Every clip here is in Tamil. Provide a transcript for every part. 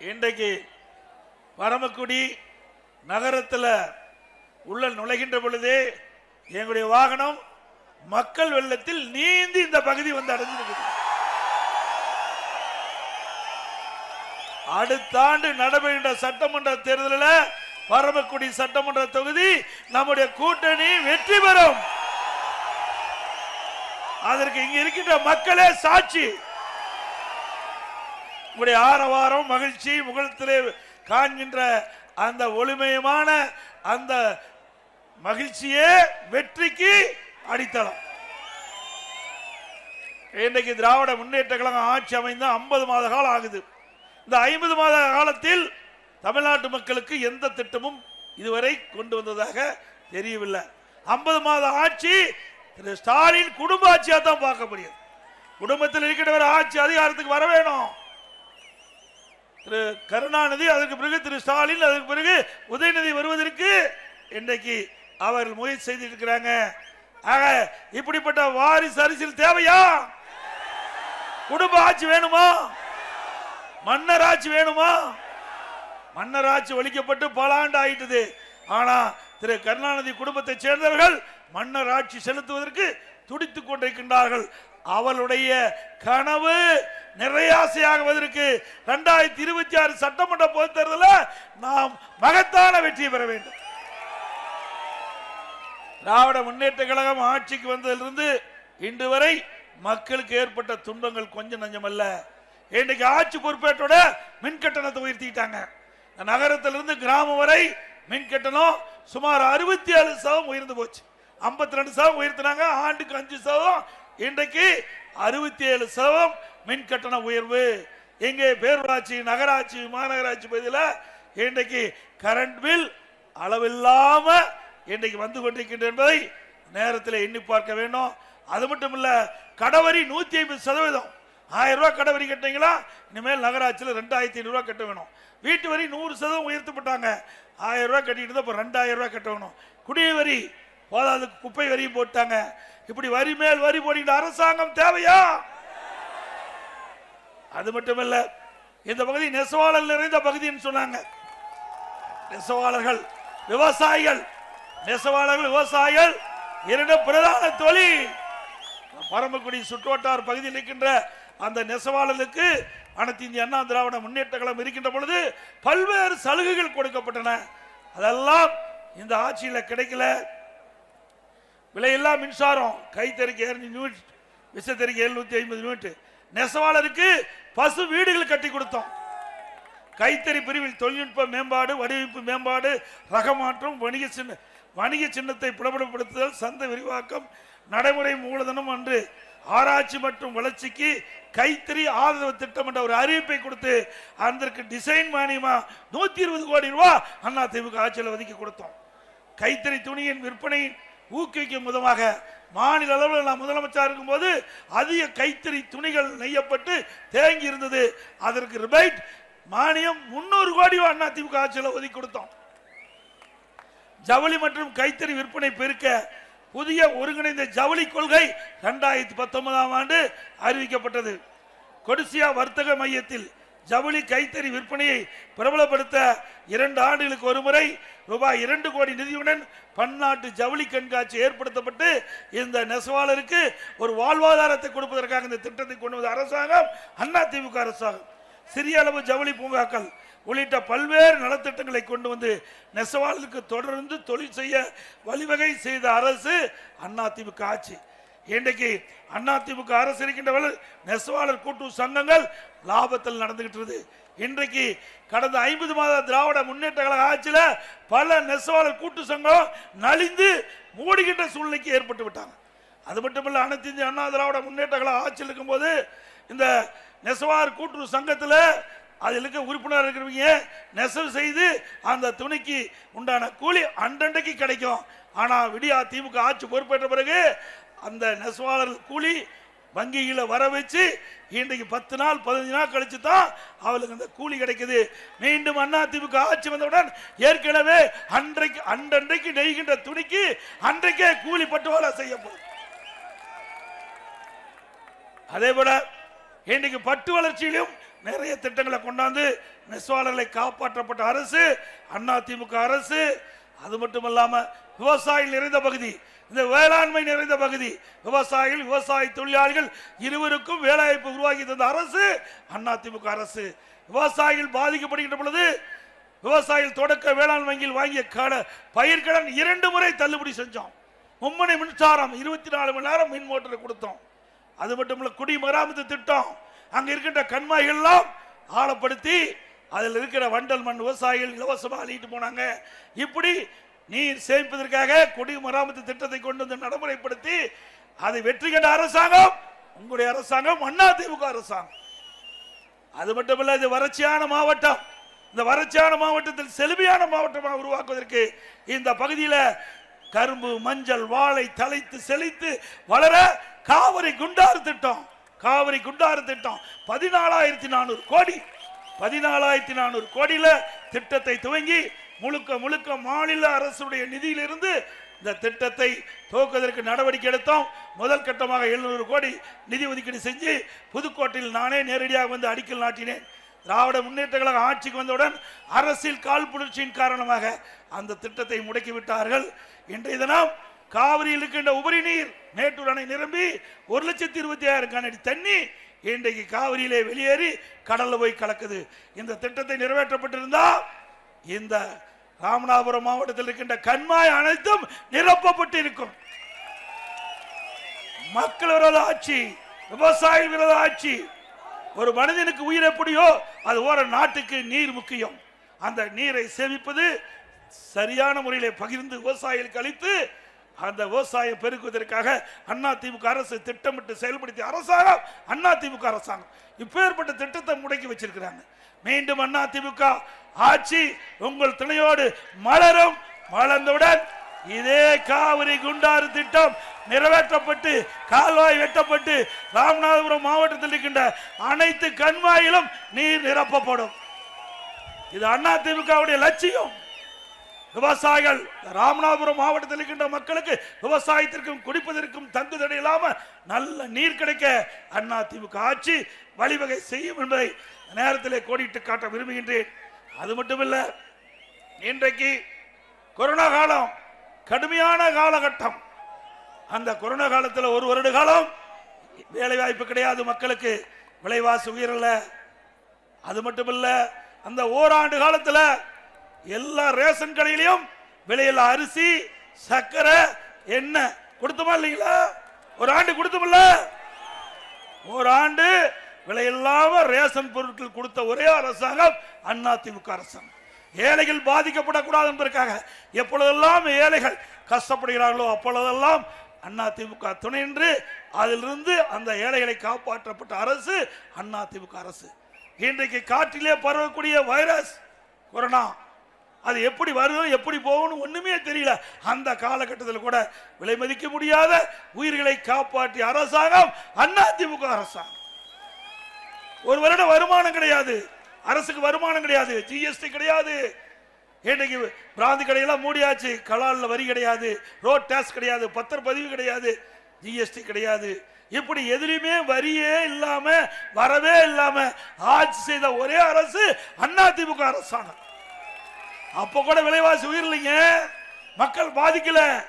இன்றைக்கு பரமக்குடி நகரத்தில் உள்ள நுழைகின்ற பொழுதே எங்களுடைய வாகனம் மக்கள் வெள்ளத்தில் நீந்தி இந்த பகுதி வந்து அடைஞ்சிருக்கு அடுத்த ஆண்டு நடைபெறுகின்ற சட்டமன்ற தேர்தலில் பரமக்குடி சட்டமன்ற தொகுதி நம்முடைய கூட்டணி வெற்றி பெறும். அதற்கு இங்க இருக்கின்ற மக்களே சாட்சி. உங்களுடைய ஆரவாரம் மகிழ்ச்சி முகத்திலே காண்கின்ற அந்த ஒளிமயமான அந்த மகிழ்ச்சியே வெற்றிக்கு அடித்தளம். இன்றைக்கு திராவிட முன்னேற்ற கழகம் ஆட்சி அமைந்த ஐம்பது மாத காலம் ஆகுது. இந்த ஐம்பது மாத காலத்தில் தமிழ்நாட்டு மக்களுக்கு எந்த திட்டமும் இதுவரை கொண்டு வந்ததாக தெரியவில்லை. ஐம்பது மாத ஆட்சி திரு ஸ்டாலின் குடும்ப ஆட்சியாக தான் பார்க்க முடியும் குடும்பத்தில் இருக்கிறவர் ஆட்சி அதிகாரத்துக்கு வர வேணும். திரு கருணாநிதி அதற்கு பிறகு திரு ஸ்டாலின் அதற்கு பிறகு உதயநிதி வருவதற்கு இன்றைக்கு அவர்கள் முயற்சி செய்திருக்கிறாங்க. ஆக இப்படிப்பட்ட வாரிசு அரசியல் தேவையா? குடும்ப ஆட்சி வேணுமா? மன்னர் ஆட்சி வேணுமா? மன்னர் ஆட்சி ஒழிக்கப்பட்டு பல ஆண்டு ஆயிட்டது. ஆனா திரு கருணாநிதி குடும்பத்தை சேர்ந்தவர்கள் மன்னர் ஆட்சி செலுத்துவதற்கு துடித்துக் கொண்டிருக்கின்றார்கள். அவளுடைய கனவு நிறையாசையாகுவதற்கு ரெண்டாயிரத்தி இருபத்தி ஆறு சட்டமன்ற பொது தேர்தலில் நாம் மகத்தான வெற்றி பெற வேண்டும். திராவிட முன்னேற்ற கழகம் ஆட்சிக்கு வந்ததிலிருந்து இன்று வரை மக்களுக்கு ஏற்பட்ட துன்பங்கள் கொஞ்சம் நஞ்சமல்ல. இன்றைக்கு ஆட்சி பொறுப்பேற்றோட மின் கட்டணத்தை உயர்த்திட்டாங்க நகரத்திலிருந்து கிராமம் வரை மின் கட்டணம் சுமார் அறுபத்தி ஏழு சதம் உயர்ந்து போச்சு. ஐம்பத்தி ரெண்டு சதம் உயர்த்தினாங்க. ஆண்டுக்கு அஞ்சு சதம் இன்றைக்கு அறுபத்தி ஏழு சதம் மின் கட்டண உயர்வு. எங்கே? பேரூராட்சி நகராட்சி மாநகராட்சி பகுதியில் இன்றைக்கு கரண்ட் பில் அளவில்லாம இன்றைக்கு வந்து கொண்டிருக்கின்ற என்பதை நேரத்தில் எண்ணி பார்க்க வேண்டும். அது மட்டும் இல்ல கடவரி நூத்தி ஐம்பது சதவீதம். ஆயிரம் ரூபாய் கடவரி கட்டினீங்களா இனிமேல் நகராட்சியில் ரெண்டாயிரத்தி ஐநூறுரூவா கட்ட வேணும். வீட்டு வரி நூறு சதவீதம் உயர்த்தப்பட்டாங்க ஆயிரம் ரூபாய் கட்டிட்டு இருந்தா இப்போ ரெண்டாயிரம் ரூபாய் கட்ட வேணும். குடிய வரி போதாது குப்பை வரியும் போட்டாங்க. இப்படி வரி மேல் வரி போடுகின்ற அரசாங்கம் தேவையா? அது மட்டுமல்ல இந்த பகுதி நெசவாளர் நிறைந்த பகுதின்னு சொன்னாங்க. நெசவாளர்கள் விவசாயிகள் நெசவாளர்கள் விவசாயிகள் இரண்டு பிரதான தொழில். பரமக்குடி சுற்றுவட்டார் பகுதியில் இருக்கின்ற அந்த நெசவாளர்களுக்கு அனைத்து இந்திய அண்ணா திராவிட முன்னேற்ற கழகம் இருக்கின்ற பொழுது பல்வேறு சலுகைகள் கொடுக்கப்பட்டன. அதெல்லாம் இந்த ஆட்சியில் கிடைக்கல. விலையில்லா மின்சாரம் கைத்தறிக்கை நியூட் யூனிட் விசத்தறிக்கு எழுநூத்தி ஐம்பது யூனிட். நெசவாளருக்கு பசு வீடுகள் கட்டி கொடுத்தோம். கைத்தறி பிரிவில் தொழில்நுட்ப மேம்பாடு வடிவமைப்பு மேம்பாடு ரகமாற்றம் வணிக சின்ன வணிக சின்னத்தை புலப்படப்படுத்துதல் சந்தை விரிவாக்கம் நடைமுறை மூலதனம் அன்று ஆராய்ச்சி மற்றும் வளர்ச்சிக்கு கைத்தறி ஆதரவு திட்டம் என்ற ஒரு அறிவிப்பை கொடுத்து அதற்கு டிசைன் மானியமா நூத்தி இருபது கோடி ரூபாய் அண்ணா திமுக ஆட்சியில் ஒதுக்கி கொடுத்தோம். கைத்தறி துணியின் விற்பனை ஊக்குவிக்கும் விதமாக மாநில அளவில் நான் முதலமைச்சர் இருக்கும்போது அதிக கைத்தறி துணிகள் நெய்யப்பட்டு தேங்கி இருந்தது. அதற்கு ரிபைட் மானியம் முன்னூறு கோடி அண்ணா திமுக ஆட்சியில் ஒதுக்கி கொடுத்தோம். ஜவுளி மற்றும் கைத்தறி விற்பனை பெருக்க புதிய ஒருங்கிணைந்த ஜவுளி கொள்கை ரெண்டாயிரத்தி பத்தொன்பதாம் ஆண்டு அறிவிக்கப்பட்டது. கொடிசியா வர்த்தக மையத்தில் ஜவுளி கைத்தறி விற்பனையை பிரபலப்படுத்த இரண்டு ஆண்டுகளுக்கு ஒருமுறை ரூபாய் இரண்டு கோடி நிதியுடன் பன்னாட்டு ஜவுளி கண்காட்சி ஏற்படுத்தப்பட்டு இந்த நெசவாளருக்கு ஒரு வாழ்வாதாரத்தை கொடுப்பதற்காக இந்த திட்டத்தை கொண்டு வந்த அரசாங்கம் அண்ணா திமுக அரசாங்கம். சிறிய அளவு ஜவுளி பூங்காக்கள் உள்ளிட்ட பல்வேறு நலத்திட்டங்களை கொண்டு வந்து நெசவாளருக்கு தொடர்ந்து தொழில் செய்ய வழிவகை செய்த அரசு அதிமுக ஆட்சி. இன்றைக்கு அதிமுக அரசு இருக்கின்ற நெசவாளர் கூட்டு சங்கங்கள் லாபத்தில் நடந்துகிட்டு இன்றைக்கு கடந்த ஐம்பது மாத திராவிட முன்னேற்ற கழக ஆட்சியில் பல நெசவாளர் கூட்டு சங்கம் நலிந்து மூடிக்கிட்ட சூழ்நிலைக்கு ஏற்பட்டு விட்டாங்க. அது மட்டுமல்ல அனைத்து இந்திய அண்ணா திராவிட முன்னேற்ற கழக ஆட்சியில் இருக்கும்போது இந்த நெசவார் கூட்டுறவு சங்கத்தில் அதில் இருக்க உறுப்பினர் இருக்கிறவங்க நெசவு செய்து அந்த துணிக்கு உண்டான கூலி அண்டண்டைக்கு கிடைக்கும். ஆனால் விடியா திமுக ஆட்சி பொறுப்பேற்ற பிறகு அந்த நெசவாளர் கூலி வங்கிகளை வர வச்சு இன்றைக்கு பத்து நாள் பதினஞ்சு நாள் கழிச்சு தான் அவளுக்கு அந்த கூலி கிடைக்குது. மீண்டும் அண்ணா திமுக ஆட்சி வந்தவுடன் ஏற்கனவே அன்றைக்கு அன்றன்றைக்கு நெய்கின்ற துணிக்கு அன்றைக்கே கூலி பட்டுவாடா செய்யப்படும் அதே போல இன்றைக்கு பட்டு வளர்ச்சியிலும் நிறைய திட்டங்களை கொண்டாந்து நெசவாளர்களை காப்பாற்றப்பட்ட அரசு அதிமுக அரசு அது மட்டுமல்லாம விவசாயிகள் நிறைந்த பகுதி. இந்த வேளாண்மை நிறைந்த பகுதி. விவசாயிகள் விவசாய தொழிலாளிகள் இருவருக்கும் வேலைவாய்ப்பு உருவாக்கி தந்த அரசு அதிமுக அரசு. விவசாயிகள் பாதிக்கப்படுகின்ற பொழுது விவசாயிகள் தொடக்க வேளாண் வங்கியில் வாங்கிய கட பயிர்கடன் இரண்டு முறை தள்ளுபடி செஞ்சோம். மும்மனை மின்சாரம் இருபத்தி நாலு மணி நேரம் மின் மோட்டரை கொடுத்தோம். அது மட்டும் இல்லை குடிமராமத்து திட்டம். அங்கே இருக்கின்ற கண்மாய்கள்லாம் ஆழப்படுத்தி அதில் இருக்கிற வண்டல் மண் விவசாயிகள் இலவசமாக அள்ளிட்டு போனாங்க. இப்படி நீர் சேமிப்பதற்காக குடிமராமத்து திட்டத்தை கொண்டு வந்து நடைமுறைப்படுத்தி அதை வெற்றி கண்ட அரசாங்கம் உங்களுடைய அரசாங்கம் அண்ணா திமுக அரசாங்கம். அது மட்டுமல்ல இது வறட்சியான மாவட்டம். இந்த வறட்சியான மாவட்டத்தில் செழுமையான மாவட்டமாக உருவாக்குவதற்கு இந்த பகுதியில் கரும்பு மஞ்சள் வாழை தலைத்து செழித்து வளர காவிரி குண்டாறு திட்டம் காவிரி குண்டாறு திட்டம் பதினாலாயிரத்தி நானூறு கோடி பதினாலாயிரத்தி நானூறு கோடியில் திட்டத்தை துவங்கி முழுக்க முழுக்க மாநில அரசுடைய நிதியிலிருந்து இந்த திட்டத்தை துவக்குவதற்கு நடவடிக்கை எடுத்தோம். முதல் கட்டமாக எழுநூறு கோடி நிதி ஒதுக்கீடு செஞ்சு புதுக்கோட்டையில் நானே நேரடியாக வந்து அடிக்கல் நாட்டினேன். திராவிட முன்னேற்ற கழக ஆட்சிக்கு வந்தவுடன் அரசியல் கால் புணர்ச்சியின் காரணமாக அந்த திட்டத்தை முடக்கி விட்டார்கள். இன்றைய தினம் காவிரியில் இருக்கின்ற உபரி நீர் மேட்டூர் அணை நிரம்பி ஒரு லட்சத்தி இருபத்தி ஆயிரம் கனடி தண்ணி இன்றைக்கு காவிரியிலே வெளியேறி கடலில் போய் கலக்குது. இந்த திட்டத்தை நிறைவேற்றப்பட்டிருந்தால் இந்த ராமநாதபுரம் மாவட்டத்தில் இருக்கின்ற கண்மாய் அனைத்தும் நிரப்பப்பட்டு இருக்கும் மக்கள் விரோத ஆட்சி விவசாய விரோத ஆட்சி. ஒரு மனிதனுக்கு உயிர் எப்படியோ அது ஓர நாட்டுக்கு நீர் முக்கியம். அந்த நீரை சேமிப்பது சரியான முறையிலே பகிர்ந்து விவசாயிகளுக்கு அளித்து அந்த விவசாயம் பெருக்குவதற்காக அண்ணா திமுக அரசு திட்டமிட்டு செயல்படுத்திய அரசாங்கம் அண்ணா திமுக அரசாங்கம். இப்பேற்பட்ட திட்டத்தை முடக்கி வச்சிருக்கிறாங்க. மீண்டும் அண்ணா திமுக ஆட்சி உங்கள் துணையோடு மலரும். மலர்ந்தவுடன் இதே காவிரி குண்டாறு திட்டம் நிறைவேற்றப்பட்டு கால்வாய் வெட்டப்பட்டு ராமநாதபுரம் மாவட்டத்தில் இருக்கின்ற அனைத்து கண்வாயிலும் நீர் நிரப்பப்படும். இது அண்ணா திமுகவுடைய லட்சியம். விவசாயிகள் ராமநாதபுரம் மாவட்டத்தில் இருக்கின்ற மக்களுக்கு விவசாயத்திற்கும் குடிப்பதற்கும் தங்குதடை இல்லாம நல்ல நீர் கிடைக்க அண்ணா திமுக ஆட்சி வழிவகை செய்யும் என்பதை நேரத்திலே கோடிட்டு காட்ட விரும்புகின்றேன். அது மட்டுமில்ல இன்றைக்கு கொரோனா காலம் கடுமையான காலகட்டம். அந்த கொரோனா காலத்தில் ஒரு வருட காலம் வேலை வாய்ப்பு கிடையாது மக்களுக்கு விலைவாசி உயரல. அது மட்டுமில்ல அந்த ஓராண்டு காலத்தில் எல்லா ரேஷன் கடையிலையும் விலையில அரிசி சர்க்கரை எண்ணெய் கொடுத்தோமா இல்லைங்களா? ஒரு ஆண்டு கொடுத்தோம்ல ஒரு ஆண்டு விலையில்லாம ரேஷன் பொருட்கள் கொடுத்த ஒரே அரசாங்கம் அண்ணா திமுக அரசாங்கம். ஏழைகள் பாதிக்கப்படக்கூடாது என்பதற்காக எப்பொழுதெல்லாம் ஏழைகள் கஷ்டப்படுகிறார்களோ அப்பொழுதெல்லாம் அண்ணா திமுக துணை என்று அதிலிருந்து அந்த ஏழைகளை காப்பாற்றப்பட்ட அரசு அண்ணா திமுக அரசு. இன்றைக்கு காற்றிலே பரவக்கூடிய வைரஸ் கொரோனா அது எப்படி வரும் எப்படி போகணும் ஒண்ணுமே தெரியல. அந்த காலகட்டத்தில் கூட விலை மதிக்க முடியாத உயிர்களை காப்பாற்றிய அரசாங்கம் அண்ணா திமுக அரசாங்கம். ஒரு வருடம் வருமானம் கிடையாது. அரசுக்கு வருமானம் கிடையாது. ஜிஎஸ்டி கிடையாது. இன்னைக்கு பிராந்தி கடையெல்லாம் மூடியாச்சு. கலாலில் வரி கிடையாது. ரோட் டேக்ஸ் கிடையாது. பத்திரப்பதிவு கிடையாது. ஜிஎஸ்டி கிடையாது. இப்படி எதுலையுமே வரியே இல்லாம வரவே இல்லாம ஆட்சி செய்த ஒரே அரசு அண்ணா திமுக அரசாங்கம். அப்ப கூட விலைவாசி உயிரலைங்க. மக்கள் பாதிக்கல.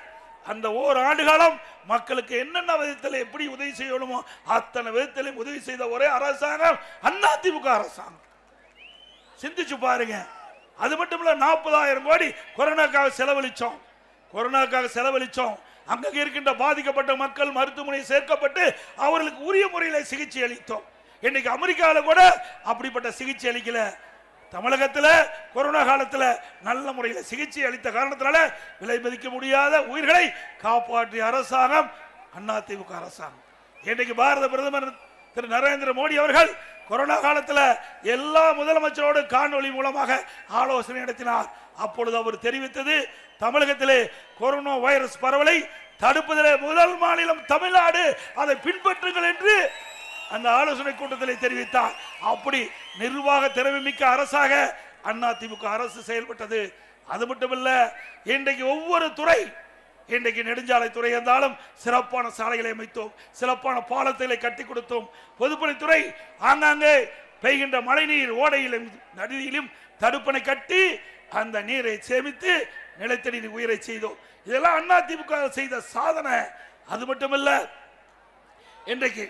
அந்த ஓர் ஆண்டு காலம் மக்களுக்கு என்னென்ன விதத்தில் எப்படி உதவி செய்யணுமோ அத்தனை விதத்திலையும் உதவி செய்த ஒரே அரசாங்கம் அதிமுக அரசாங்கம். சிந்திச்சு பாருங்க. அது மட்டும் இல்ல நாற்பதாயிரம் கோடி கொரோனாக்காக செலவழிச்சோம். கொரோனாக்காக செலவழிச்சோம். அங்கே இருக்கின்ற பாதிக்கப்பட்ட மக்கள் மருத்துவமனை சேர்க்கப்பட்டு அவர்களுக்கு உரிய முறையில் சிகிச்சை அளித்தோம். இன்னைக்கு அமெரிக்காவில் கூட அப்படிப்பட்ட சிகிச்சை அளிக்கல. தமிழகத்தில் கொரோனா காலத்தில் நல்ல முறையில் சிகிச்சை அளித்த காரணத்தினால விலை மதிக்க முடியாத உயிர்களை காப்பாற்றிய அரசாங்கம் அதிமுக அரசாங்கம். இன்றைக்கு பாரத பிரதமர் திரு நரேந்திர மோடி அவர்கள் கொரோனா காலத்தில் எல்லா முதலமைச்சரோடு காணொலி மூலமாக ஆலோசனை நடத்தினார். அப்பொழுது அவர் தெரிவித்தது தமிழகத்திலே கொரோனா வைரஸ் பரவலை தடுப்பதிலே முதல் மாநிலம் தமிழ்நாடு அதை பின்பற்றுங்கள் என்று அந்த ஆலோசனை கூட்டத்தில் தெரிவித்தார். அப்படி நிர்வாக திறமைமிக்க அரசாக அதிமுக அரசு செயல்பட்டது. அது மட்டுமல்ல இன்றைக்கு ஒவ்வொரு துறை இன்றைக்கு நெடுஞ்சாலை துறை இருந்தாலும் சிறப்பான சாலைகளை அமைத்தோம் சிறப்பான பாலத்தை கட்டி கொடுத்தோம். பொதுப்பணித்துறை ஆங்காங்கே பெய்கின்ற மழைநீர் ஓடையிலும் நதியிலும் தடுப்பணை கட்டி அந்த நீரை சேமித்து நிலத்தடி உயிரை செய்தோம். இதெல்லாம் அண்ணா திமுக செய்த சாதனை. அது மட்டுமல்ல இன்றைக்கு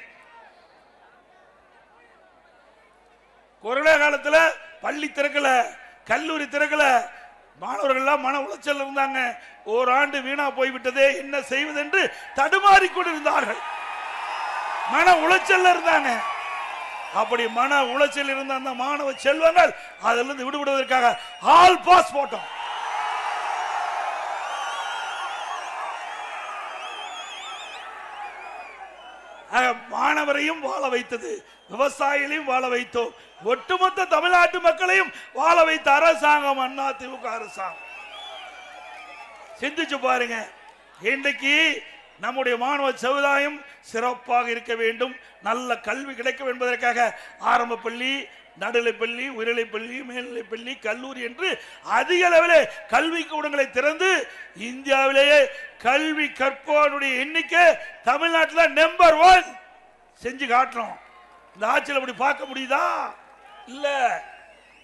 கொரோனா காலத்தில் பள்ளி திறக்கல கல்லூரி திறக்கல. மாணவர்கள்லாம் மன உளைச்சல் இருந்தாங்க. ஓராண்டு வீணா போய்விட்டதே என்ன செய்வது என்று தடுமாறி கொண்டிருந்தார்கள். மன உளைச்சல் இருந்தாங்க. அப்படி மன உளைச்சல் இருந்த அந்த மாணவ செல்வங்கள் அதிலிருந்து விடுபடுவதற்காக ஆல் பாஸ் போட்டோம். மாணவரையும் வாழ வைத்தது. விவசாயிகளையும் வாழ வைத்தோம். ஒட்டுமொத்த தமிழ்நாட்டு மக்களையும் வாழ வைத்த அரசாங்கம் அண்ணா திமுக அரசாங்கம். சிந்திச்சு பாருங்க. இன்றைக்கு நம்முடைய மாணவ சமுதாயம் சிறப்பாக இருக்க வேண்டும். நல்ல கல்வி கிடைக்கும் என்பதற்காக ஆரம்ப பள்ளி நடுநிலைப்பள்ளி பள்ளி மேல்நிலைப்பள்ளி பள்ளி கல்லூரி என்று அதிக அளவிலே கல்வி கூடங்களை திறந்து இந்தியாவிலேயே கல்வி கற்பவனுடைய எண்ணிக்கை தமிழ்நாட்டில் நம்பர் ஒன் செஞ்சு காட்டுறோம் இந்த ஆட்சியில் அப்படி பார்க்க முடியுதா? இல்லை.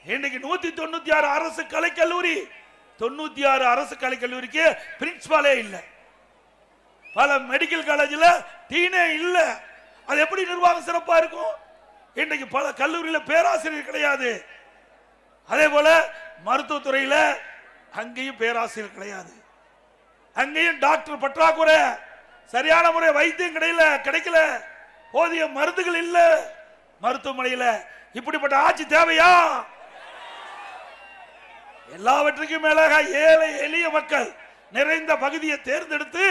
இன்னைக்கு நூத்தி தொண்ணூத்தி ஆறு அரசு கலைக்கல்லூரி. தொண்ணூத்தி ஆறு அரசு கலைக்கல்லூரிக்கு பிரின்சிபாலே இல்லை. பல மெடிக்கல் காலேஜில் டீனே இல்லை. அது எப்படி நிர்வாகம் சிறப்பாக இருக்கும்? இன்றைக்கு பல கல்லூரியில் பேராசிரியர் கிடையாது. அதே போல மருத்துவத்துறையில் அங்கேயும் பேராசிரியர் கிடையாது. அங்கேயும் டாக்டர் பற்றாக்குறை சரியான முறை வைத்தியம் கிடையில கிடைக்கல. போதிய மருந்துகள் இல்லை. மருத்துவமனையில் இப்படிப்பட்ட ஆட்சி தேவையா? எல்லாவற்றுக்கும் மேலாக ஏழை எளிய மக்கள் நிறைந்த பகுதியை தேர்ந்தெடுத்து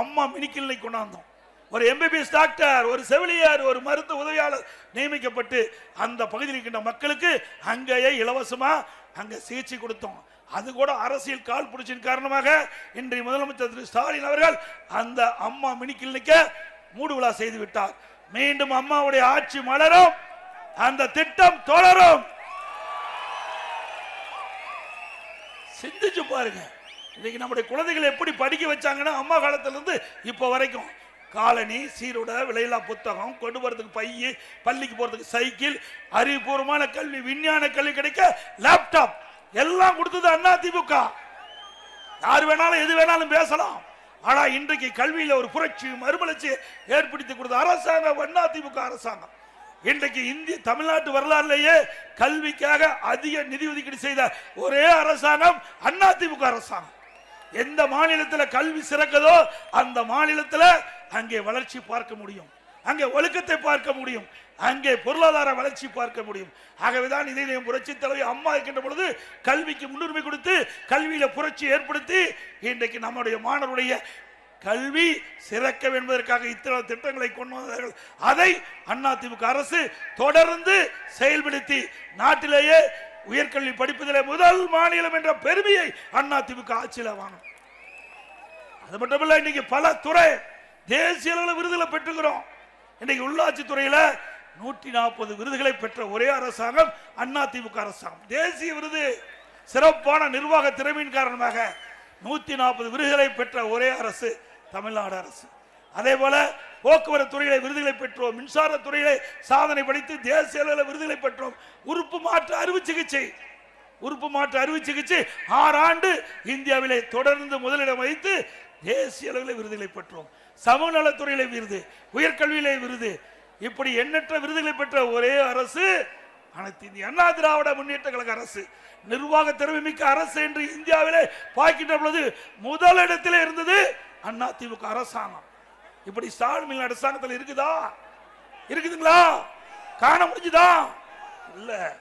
அம்மா மினிக்கிளை கொண்டாந்தோம் ஒரு எம்பிபிஎஸ் டாக்டர் ஒரு செவிலியர் ஒரு மருத்துவ உதவியாளர் நியமிக்கப்பட்டு அந்த பகுதியில் இருக்கின்ற மக்களுக்கு அங்கேயே இலவசமாக அங்கே சிகிச்சை கொடுத்தோம். அது கூட அரசியல் கால் பிடிச்சின் காரணமாக இன்றைய முதலமைச்சர் திரு ஸ்டாலின் அவர்கள் அந்த அம்மா மினி மூடு விழா செய்து விட்டார். மீண்டும் அம்மாவுடைய ஆட்சி மலரும் அந்த திட்டம் தொடரும். சிந்திச்சு பாருங்க. இன்னைக்கு நம்முடைய குழந்தைகளை எப்படி படிக்க வச்சாங்கன்னா அம்மா காலத்திலேருந்து இப்போ வரைக்கும். காலனி சீருட விலையில்லா புத்தகம் கொண்டு போகிறதுக்கு பைய பள்ளிக்கு போகிறதுக்கு சைக்கிள் அறிவுபூர்வமான கல்வி விஞ்ஞான கல்வி கிடைக்க லேப்டாப் எல்லாம் கொடுத்தது அண்ணா திமுக யார் வேணாலும் எது வேணாலும் பேசலாம். ஆனால் இன்றைக்கு கல்வியில் ஒரு புரட்சி மறுமலர்ச்சி ஏற்படுத்தி கொடுத்த அரசாங்கம் அண்ணா திமுக அரசாங்கம். இன்றைக்கு இந்திய தமிழ்நாட்டு வரலாறுலேயே கல்விக்காக அதிக நிதி ஒதுக்கீடு செய்த ஒரே அரசாங்கம் அண்ணா திமுக அரசாங்கம். எந்த மாநிலத்தில் கல்வி சிறக்குதோ அந்த மாநிலத்தில் அங்கே வளர்ச்சி பார்க்க முடியும். அங்கே ஒழுக்கத்தை பார்க்க முடியும். அங்கே பொருளாதார வளர்ச்சி பார்க்க முடியும். ஆகவேதான் இதை புரட்சி தலைவி அம்மா இருக்கின்ற பொழுது கல்விக்கு முன்னுரிமை கொடுத்து கல்வியில புரட்சி ஏற்படுத்தி இன்றைக்கு நம்முடைய மாணவருடைய கல்வி சிறக்க என்பதற்காக இத்தனை திட்டங்களை கொண்டு வந்தார்கள். அதை அதிமுக அரசு தொடர்ந்து செயல்படுத்தி நாட்டிலேயே உயர்கல்வி படிப்பதிலே முதல் மாநிலம் என்ற பெருமையை அதிமுக ஆட்சியில் வாங்கும் அது மட்டுமல்ல இன்னைக்கு பல துறை தேசிய அளவில் விருதுகளை பெற்றுக்கிறோம். இன்னைக்கு உள்ளாட்சி துறையில நூற்றி நாற்பது விருதுகளை பெற்ற ஒரே அரசாங்கம் அதிமுக அரசாங்கம். தேசிய விருது சிறப்பான நிர்வாக திறமையின் காரணமாக நூற்றி நாற்பது விருதுகளை பெற்ற ஒரே அரசு தமிழ்நாடு அரசு. அதே போல போக்குவரத்து துறையில விருதுகளை பெற்றோம் மின்சார துறையிலே சாதனை படைத்து தேசிய அளவில் விருதுகளை பெற்றோம். உறுப்பு மாற்று அறுவை சிகிச்சை. உறுப்பு மாற்று அறுவை சிகிச்சை ஆறு ஆண்டு இந்தியாவிலே தொடர்ந்து முதலிடம் வைத்து தேசிய அளவில் விருதுகளை பெற்றோம். சமநலத்துறையிலே விருது உயர்கல்வியிலே விருது. இப்படி எண்ணற்ற விருதுகளை பெற்ற ஒரே அரசு அனைத்து இந்திய அண்ணா திராவிட முன்னேற்ற கழக அரசு. நிர்வாக திறமை மிக்க அரசு என்று இந்தியாவிலே பார்க்கின்ற பொழுது முதலிடத்திலே இருந்தது அண்ணா திமுக அரசாங்கம். இப்படி ஸ்டாலின் அரசாங்கத்தில் இருக்குதா? இருக்குதுங்களா? காண முடிஞ்சுதா? இல்ல.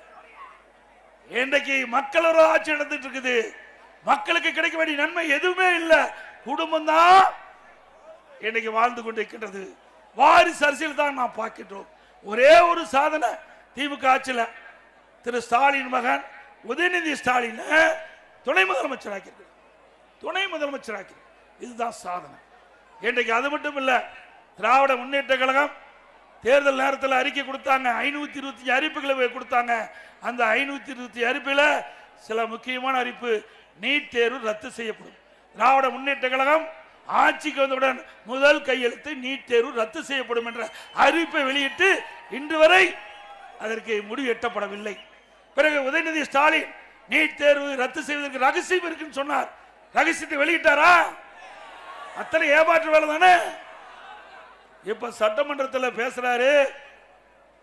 இன்றைக்கு மக்கள் ஒரு ஆட்சி நடந்துட்டு இருக்குது. மக்களுக்கு கிடைக்க வேண்டிய நன்மை எதுவுமே இல்ல. குடும்பம் தான் இன்னைக்கு வாழ்ந்து கொண்டிருக்கின்றது. வாரிசு அரசியல் தான் நான் பார்க்கின்றோம். ஒரே ஒரு சாதனை திமுக ஆட்சியில். திரு ஸ்டாலின் மகன் உதயநிதி ஸ்டாலின் துணை முதலமைச்சர் துணை முதலமைச்சர் இதுதான் சாதனை. இன்றைக்கு அது மட்டும் இல்லை திராவிட முன்னேற்ற கழகம் தேர்தல் நேரத்தில் அறிக்கை கொடுத்தாங்க. ஐநூத்தி இருபத்தி அறிப்புகளை கொடுத்தாங்க. அந்த ஐநூத்தி இருபத்தி அறிப்பில் சில முக்கியமான அறிப்பு நீட் தேர்வு ரத்து செய்யப்படும். திராவிட முன்னேற்ற கழகம் ஆட்சிக்கு வந்தவுடன் முதல் கையெழுத்து நீட் தேர்வு ரத்து செய்யப்படும் என்ற அறிவிப்பை வெளியிட்டு இன்று வரை அதற்கு முடிவு எட்டப்படவில்லை. பிறகு உதயநிதி ஸ்டாலின் நீட் தேர்வு ரத்து செய்வதற்கு ரகசியம் இருக்குன்னு சொன்னார். ரகசியத்தை வெளியிட்டாரா? அத்தனை ஏமாற்று வேலை தானே? இப்ப சட்டமன்றத்தில் பேசுறாரு.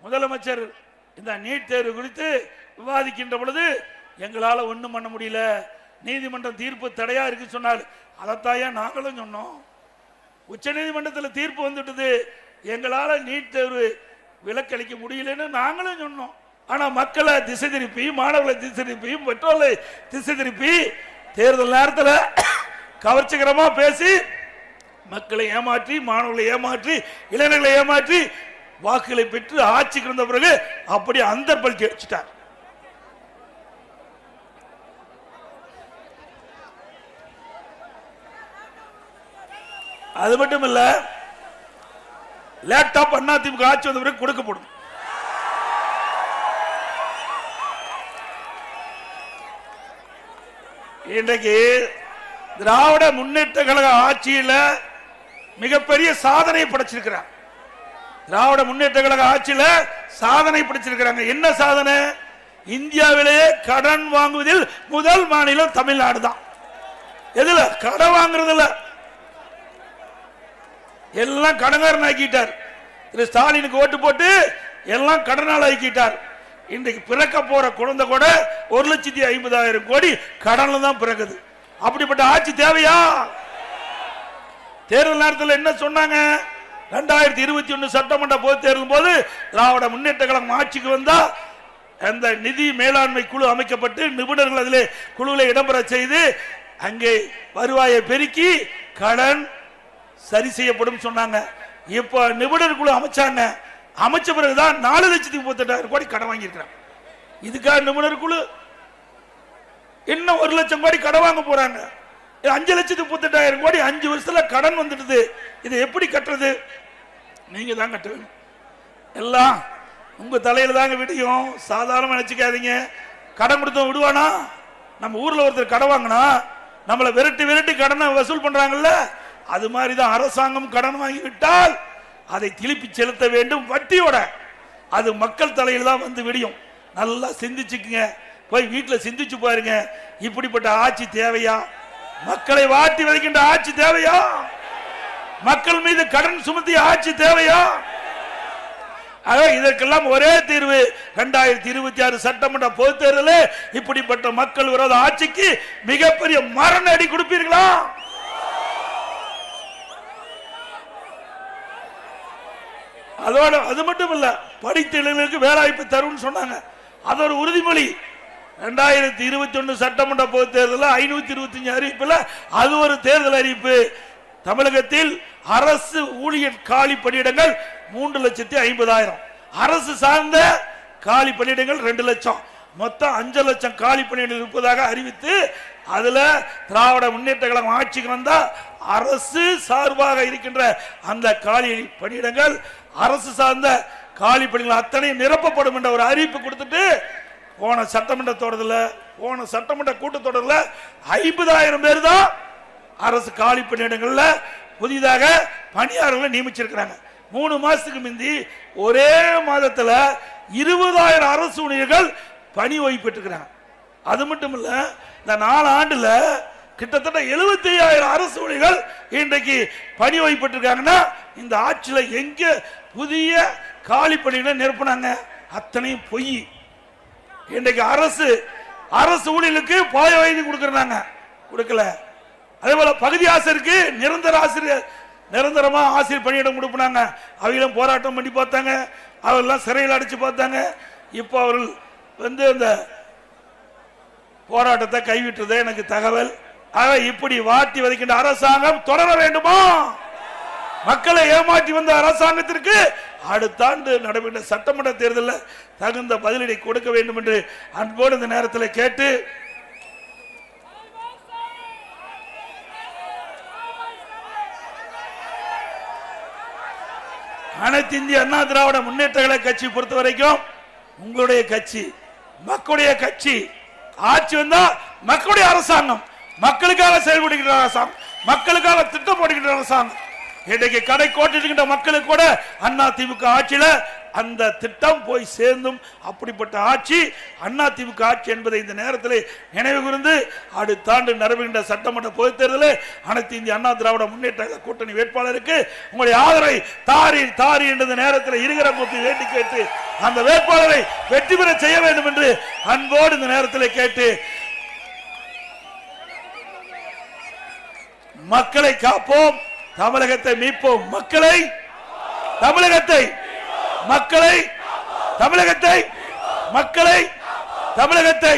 முதலமைச்சர் இந்த நீட் தேர்வு குறித்து விவாதிக்கின்ற பொழுது எங்களால ஒன்றும் பண்ண முடியல. நீதிமன்றம் தீர்ப்பு தடையா இருக்கு சொன்னார். அதைத்தாயா நாங்களும் சொன்னோம். உச்ச நீதிமன்றத்தில் தீர்ப்பு வந்துட்டது. எங்களால நீட் தேர்வு விலக்களிக்க முடியலன்னு நாங்களும் சொன்னோம். ஆனா மக்களை திசை திருப்பி மாணவர்களை திசை திருப்பி பெற்றோர்களை திசை திருப்பி தேர்தல் நேரத்தில் கவர்ச்சிகரமா பேசி மக்களை ஏமாற்றி மாணவர்களை ஏமாற்றி இளைஞர்களை ஏமாற்றி வாக்குகளை பெற்று ஆட்சிக்கு இருந்த பிறகு அப்படி அந்த பல்கி அது மட்டும் இல்ல லேப்டாப் அண்ணா திமுக ஆட்சி வந்த பிறகு கொடுக்கப்படும் இன்றைக்கு திராவிட முன்னேற்ற கழக ஆட்சியில மிகப்பெரிய சாதனை படைச்சிருக்கிறார். திராவிட முன்னேற்ற கழக ஆட்சியில சாதனை படைச்சிருக்கிறாங்க. என்ன சாதனை? இந்தியாவிலேயே கடன் வாங்குவதில் முதல் மாநிலம் தமிழ்நாடு தான். எதுல? கடன் வாங்குறதுல எல்லாம் கடன்காரன் ஆக்கிட்டார். திரு ஸ்டாலினுக்கு ஓட்டு போட்டு எல்லாம் கடனால் ஆக்கிட்டார். இன்றைக்கு பிறக்க போற குழந்தை கூட ஒரு லட்சத்தி ஐம்பதாயிரம் கோடி கடன்ல தான் பிறகுது அப்படிப்பட்ட ஆட்சி தேவையா? தேர்தல் நேரத்தில் என்ன சொன்னாங்க? ரெண்டாயிரத்தி இருபத்தி ஒன்று சட்டமன்ற பொது தேர்தல் போது திராவிட முன்னேற்ற கழகம் ஆட்சிக்கு வந்தால் அந்த நிதி மேலாண்மை குழு அமைக்கப்பட்டு நிபுணர்கள் அதிலே குழுவில் இடம்பெற செய்து அங்கே வருவாயை பெருக்கி கடன் சரி செய்யப்படும் சொன்னாங்க. இப்போ நிபுணர் குழு அமைச்சாங்க. அமைச்ச பிறகுதான் நாலு லட்சத்தி முப்பத்தெட்டாயிரம் கோடி கடன் வாங்கியிருக்கிறாங்க. இதுக்காக நிபுணர் குழு இன்னும் ஒரு லட்சம் கோடி கடன் வாங்க போறாங்க. அஞ்சு லட்சத்து முப்பத்தெட்டாயிரம் கோடி அஞ்சு வருஷத்துல கடன் வந்துடுது. இதை எப்படி கட்டுறது? நீங்க தான் கட்ட எல்லாம் உங்க தலையில தாங்க விடியும். சாதாரண நினைச்சுக்காதீங்க. கடன் கொடுத்தவன் விடுவானா? நம்ம ஊர்ல ஒருத்தர் கடன் வாங்கினா நம்மளை விரட்டி விரட்டி கடனை வசூல் பண்றாங்கல்ல அது மாதிரி தான் அரசாங்கம் கடன் வாங்கிவிட்டால் அதை திருப்பி செலுத்த வேண்டும் வட்டியோட. அது மக்கள் தலையில் தான் வந்து விடியும். நல்லா சிந்திச்சுக்குங்க. போய் வீட்டில் சிந்திச்சு பாருங்க. இப்படிப்பட்ட ஆட்சி தேவையா? மக்களை வாட்டி வதைக்கின்ற ஆட்சி தேவையா? மக்கள் மீது கடன் சுமத்திய ஆட்சி தேவையா? இதற்கெல்லாம் ஒரே தீர்வு. இரண்டாயிரத்தி இருபத்தி ஆறு சட்டமன்ற பொது தேர்தலில் இப்படிப்பட்ட மக்கள் விரோத ஆட்சிக்கு மிகப்பெரிய மரண அடி கொடுப்பீர்களா? அதோட அது மட்டும் இல்ல படித்த இளைஞர்களுக்கு வேலைவாய்ப்பு தரும்னு சொன்னாங்க. அது ஒரு உறுதிமொழி ரெண்டாயிரத்தி இருபத்தி ஒன்னு சட்டமன்ற பொது தேர்தலில் ஐநூத்தி இருபத்தி அஞ்சு அறிவிப்புல அது ஒரு தேர்தல் அறிவிப்பு. தமிழகத்தில் அரசு ஊழியர் காலி பணியிடங்கள் மூன்று லட்சத்தி ஐம்பதாயிரம். அரசு சார்ந்த காலி பணியிடங்கள் ரெண்டு லட்சம். மொத்தம் அஞ்சு லட்சம் காலி பணியிடங்கள் இருப்பதாக அறிவித்து அதுல திராவிட முன்னேற்ற கழகம் ஆட்சிக்கு வந்தால் அரசு சார்பாக இருக்கின்ற அந்த காலி பணியிடங்கள் அரசு சார்ந்த காலி பணிகள் அத்தனை நிரப்பப்படும் என்ற ஒரு அறிவிப்பு கொடுத்துட்டு போன சட்டமன்ற தொடரில் போன சட்டமன்ற கூட்டத்தொடரில் ஐம்பதாயிரம் பேர் தான் அரசு காலி பணியிடங்களில் புதிதாக பணியாளர்களை நியமிச்சிருக்கிறாங்க. மூணு மாசத்துக்கு முந்தி ஒரே மாதத்தில் இருபதாயிரம் அரசு ஊழியர்கள் பணி ஓய்வு பெற்றுக்கிறாங்க. அது மட்டும் இல்லை இந்த நாலு ஆண்டில் கிட்டத்தட்ட எழுபத்தி ஐயாயிரம் அரசு ஊழியர்கள் இன்றைக்கு பணி ஓய்வு பெற்றிருக்காங்கன்னா இந்த ஆட்சியில் எங்கே புதிய காலி பணிகளை நிரப்புனாங்க? அத்தனையும் பொய். இன்றைக்கு அரசு அரசு ஊழியலுக்கு பாய வயது கொடுக்கறாங்க கொடுக்கல. அதே போல பகுதி ஆசிரியருக்கு நிரந்தர ஆசிரியர் நிரந்தரமா ஆசிரியர் பணியிடம் கொடுப்பினாங்க. அவங்களும் போராட்டம் பண்ணி பார்த்தாங்க. அவர்கள்லாம் சிறையில் அடிச்சு பார்த்தாங்க. இப்போ அவர்கள் வந்து அந்த போராட்டத்தை கைவிட்டது எனக்கு தகவல். ஆக இப்படி வாட்டி வதைக்கின்ற அரசாங்கம் தொடர வேண்டுமா? மக்களை ஏமாற்றி வந்த அரசாங்கத்திற்கு அடுத்த ஆண்டு நடைபெற்ற சட்டமன்ற தேர்தலில் தகுந்த பதிலடி கொடுக்க வேண்டும் என்று அன்போடு இந்த நேரத்தில் கேட்டு அனைத்து இந்திய அண்ணா திராவிட முன்னேற்ற கட்சி பொறுத்த வரைக்கும் உங்களுடைய கட்சி மக்களுடைய கட்சி. ஆட்சி வந்தா மக்களுடைய அரசாங்கம். மக்களுக்காக செயல்படுகின்ற அரசாங்கம். மக்களுக்காக திட்டம் போடுகின்ற அரசாங்கம். இன்றைக்கு கடை கோட்டிருக்கின்ற மக்களுக்கு கூட அண்ணா திமுக ஆட்சியில அந்த திட்டம் போய் சேர்ந்தும் அப்படிப்பட்ட ஆட்சி அண்ணா திமுக ஆட்சி என்பதை இந்த நேரத்தில் நினைவு கூர்ந்து அடுத்த ஆண்டு நடைபெறுகின்ற சட்டமன்ற பொதுத் தேர்தலில் அனைத்து இந்திய அண்ணா திராவிட முன்னேற்ற கூட்டணி வேட்பாளருக்கு உங்களுடைய ஆதரவை தாரி தாரி என்ற இந்த நேரத்தில் இருக்கிற கூட்டி வேண்டி கேட்டு அந்த வேட்பாளரை வெற்றி பெற செய்ய வேண்டும் என்று அன்போடு இந்த நேரத்தில் கேட்டு மக்களை காப்போம். தமிழகத்தை மீட்போம் மக்களை. தமிழகத்தை மக்களை. தமிழகத்தை மக்களை. தமிழகத்தை.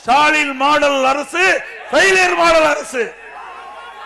ஸ்டாலின் மாடல் அரசு ஃபெயிலியர் மாடல் அரசு.